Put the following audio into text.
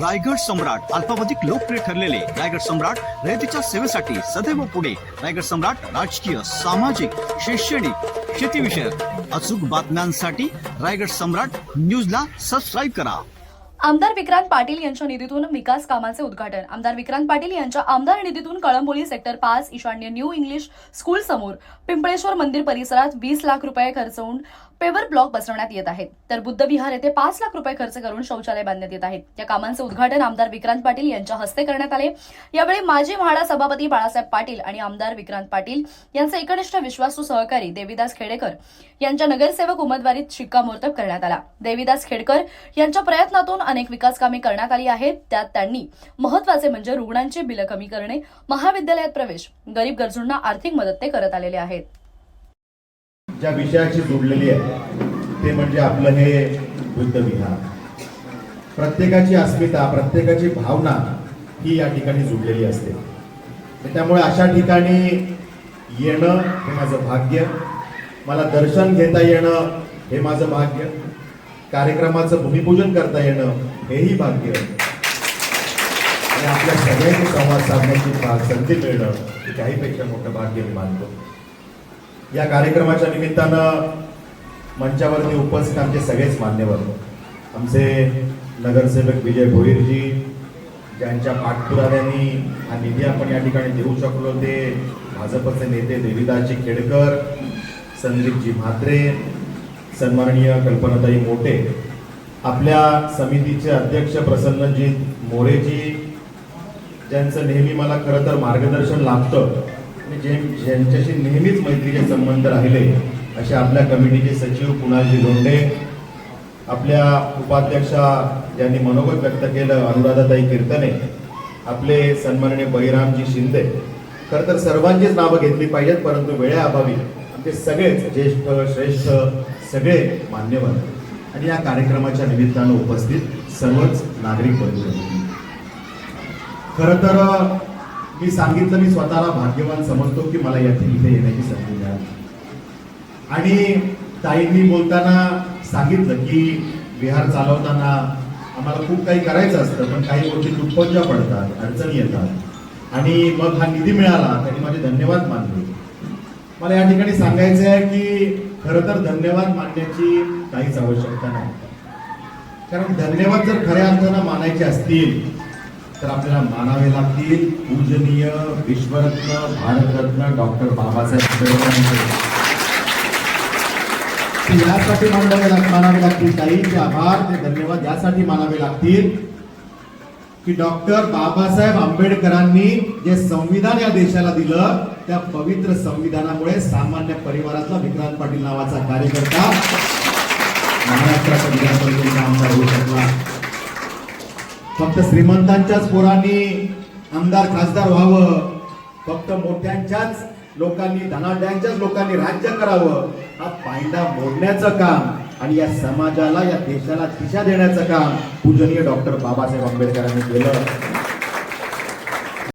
रायगड सम्राट अल्पावधिक लोकप्रिय ठरलेले रायगड सम्राट रयतेच्या सेवेसाठी सदैव पुढे. रायगड सम्राट राजकीय सामाजिक शैक्षणिक शेतीविषयक अचूक बातम्यांसाठी रायगड सम्राट न्यूजला सबस्क्राईब करा. आमदार विक्रांत पाटील यांच्या निधीतून विकास कामांचे उद्घाटन. आमदार विक्रांत पाटील यांच्या आमदार निधीतून कळंबोली सेक्टर पाच ईशान्य न्यू इंग्लिश स्कूल समोर. पिंपळेश्वर मंदिर परिसरात वीस लाख रुपये खर्च होऊन पेवर ब्लॉक बसवण्यात येत आहेत. तर बुद्धविहार येथे पाच लाख रुपये खर्च करून शौचालय बांधण्यात येत आहेत. या कामांचे उद्घाटन आमदार विक्रांत पाटील यांच्या हस्ते करण्यात आले. यावेळी माजी म्हाडा सभापती बाळासाहेब पाटील आणि आमदार विक्रांत पाटील यांचे एकनिष्ठ विश्वासू सहकारी देविदास खेडेकर यांच्या नगरसेवक उमेदवारीत शिक्कामोर्तब करण्यात आला. देविदास खेडकर यांच्या प्रयत्नातून अनेक विकास कामे करण्यात आली आहेत. त्यात त्यांनी महत्त्वाचे म्हणजे रुग्णांची बिलं कमी करणे महाविद्यालयात प्रवेश गरीब गरजूंना आर्थिक मदत ते करत आलेले आहेत. ज्या विषयाशी जोडलेली आहे ते म्हणजे आपलं हे बुद्धविहार प्रत्येकाची अस्मिता प्रत्येकाची भावना ही या ठिकाणी जुडलेली असते. त्यामुळे अशा ठिकाणी येणं हे माझं भाग्य. मला दर्शन घेता येणं हे माझं भाग्य. कार्यक्रमाचं भूमिपूजन करता येणं हेही भाग्य. आणि आपल्या सगळ्यांनी संवाद साधण्याची संधी मिळणं हे त्याहीपेक्षा मोठं भाग्य मी मानतो. या कार्यक्रमाच्या निमित्तानं मंचावरती उपस्थित आमचे सगळेच मान्यवर आमचे नगरसेवक विजय भोईरजी ज्यांच्या पाठपुराव्याने हा निधी आपण या ठिकाणी देऊ शकलो ते भाजपचे नेते देविदासजी खेडकर संदीपजी म्हात्रे सन्माननीय कल्पनाताई मोटे आपल्या समितीचे अध्यक्ष प्रसन्नजी मोरेजी ज्यांचं नेहमी मला खरं तर मार्गदर्शन लाभतं आणि जे ज्यांच्याशी नेहमीच मैत्रीचे संबंध राहिले असे आपल्या कमिटीचे सचिव कुणालजी लोंढे आपल्या उपाध्यक्षा ज्यांनी मनोगत व्यक्त केलं अनुराधाताई कीर्तने आपले सन्माननीय बहिरामजी शिंदे खरं तर सर्वांचीच नावं घेतली पाहिजेत परंतु वेळेअभावी आमचे सगळेच ज्येष्ठ श्रेष्ठ सगळे मान्यवर. आणि या कार्यक्रमाच्या निमित्तानं उपस्थित सर्वच नागरिक बंधू. खरं तर मी सांगितलं मी स्वतःला भाग्यवान समजतो की मला याची इथे येण्याची संधी मिळाली. आणि ताईंनी बोलताना सांगितलं की विहार चालवताना आम्हाला खूप काही करायचं असतं पण काही गोष्टी तुटपंजा पडतात अडचणी येतात. आणि मग हा निधी मिळाला त्यांनी माझे धन्यवाद मानले. मला या ठिकाणी सांगायचं आहे की खरं तर धन्यवाद मानण्याची काहीच आवश्यकता नाही. कारण धन्यवाद जर खऱ्या अर्थानं मानायचे असतील तर आपल्याला मानावे लागतील. पूजनीय विश्वरत्न भारतरत्न डॉक्टर बाबासाहेब आंबेडकर यासाठी मानावे मानावे लागतील ताईंचे आभार ते धन्यवाद. यासाठी मानावे लागतील की डॉक्टर बाबासाहेब आंबेडकरांनी जे संविधान या देशाला दिलं त्या पवित्र संविधानामुळे सामान्य परिवारातला विक्रांत पाटील नावाचा कार्यकर्ता महाराष्ट्राचा विधान परिषदेचा आमदार होऊ शकला. फक्त श्रीमंतांच्याच पोरांनी आमदार खासदार व्हावं. फक्त मोठ्यांच्याच लोकांनी धनाढ्यांच्याच लोकांनी राज्य करावं. हा पायंडा मोडण्याचं काम आणि या समाजाला या देशाला दिशा देण्याचं काम पूजनीय डॉक्टर बाबासाहेब आंबेडकरांनी केलं.